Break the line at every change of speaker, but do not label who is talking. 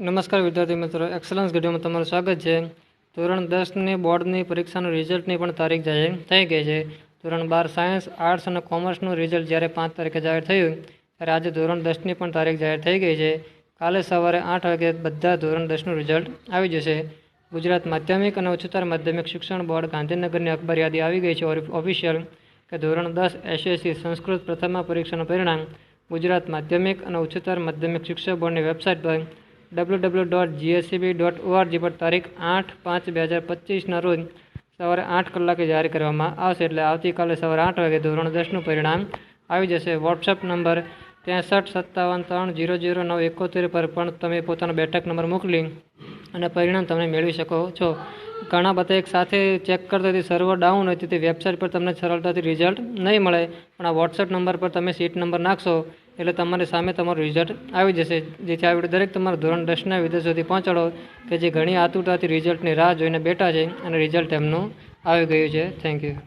નમસ્કાર વિદ્યાર્થી મિત્રો એક્સલન્સ વિડીયોમાં તમારું સ્વાગત છે ધોરણ દસની બોર્ડની પરીક્ષાનું રિઝલ્ટની પણ તારીખ જાહેર થઈ ગઈ છે ધોરણ બાર સાયન્સ આર્ટ્સ અને કોમર્સનું રિઝલ્ટ જ્યારે પાંચ તારીખે જાહેર થયું ત્યારે આજે ધોરણ દસની પણ તારીખ જાહેર થઈ ગઈ છે કાલે સવારે આઠ વાગે બધા ધોરણ દસનું રિઝલ્ટ આવી જશે ગુજરાત માધ્યમિક અને ઉચ્ચતર માધ્યમિક શિક્ષણ બોર્ડ ગાંધીનગરની અખબાર યાદી આવી ગઈ છે ઓફિશિયલ કે ધોરણ દસ એસએસસી સંસ્કૃત પ્રથમા પરીક્ષાનું પરિણામ ગુજરાત માધ્યમિક અને ઉચ્ચતર માધ્યમિક શિક્ષણ બોર્ડની વેબસાઇટ પર W W dot GSEB dot ORG પર તારીખ આઠ પાંચ બે હજાર પચીસના રોજ સવારે આઠ કલાકે જાહેર કરવામાં આવશે એટલે આવતીકાલે સવારે આઠ વાગે ધોરણ દસનું પરિણામ આવી જશે વોટ્સએપ નંબર ત્રેસઠ સત્તાવન ત્રણ જીરો જીરો નવ એકોતેર પર પણ તમે પોતાનો બેઠક નંબર મોકલી અને પરિણામ તમે મેળવી શકો છો ઘણા બધા એક સાથે ચેક કરતા સર્વર ડાઉન હોય તેથી વેબસાઇટ પર તમને સરળતાથી રિઝલ્ટ નહીં મળે પણ આ વોટ્સએપ નંબર પર તમે સીટ નંબર નાખશો એટલે તમારી સામે તમારું રિઝલ્ટ આવી જશે જેથી આ વિડીયો દરેક તમારા ધોરણ દસના વિદ્યાર્થી સુધી પહોંચાડો કે જે ઘણી આતુરતાથી રિઝલ્ટની રાહ જોઈને બેઠા છે અને રિઝલ્ટ એમનું આવી ગયું છે થેન્ક યુ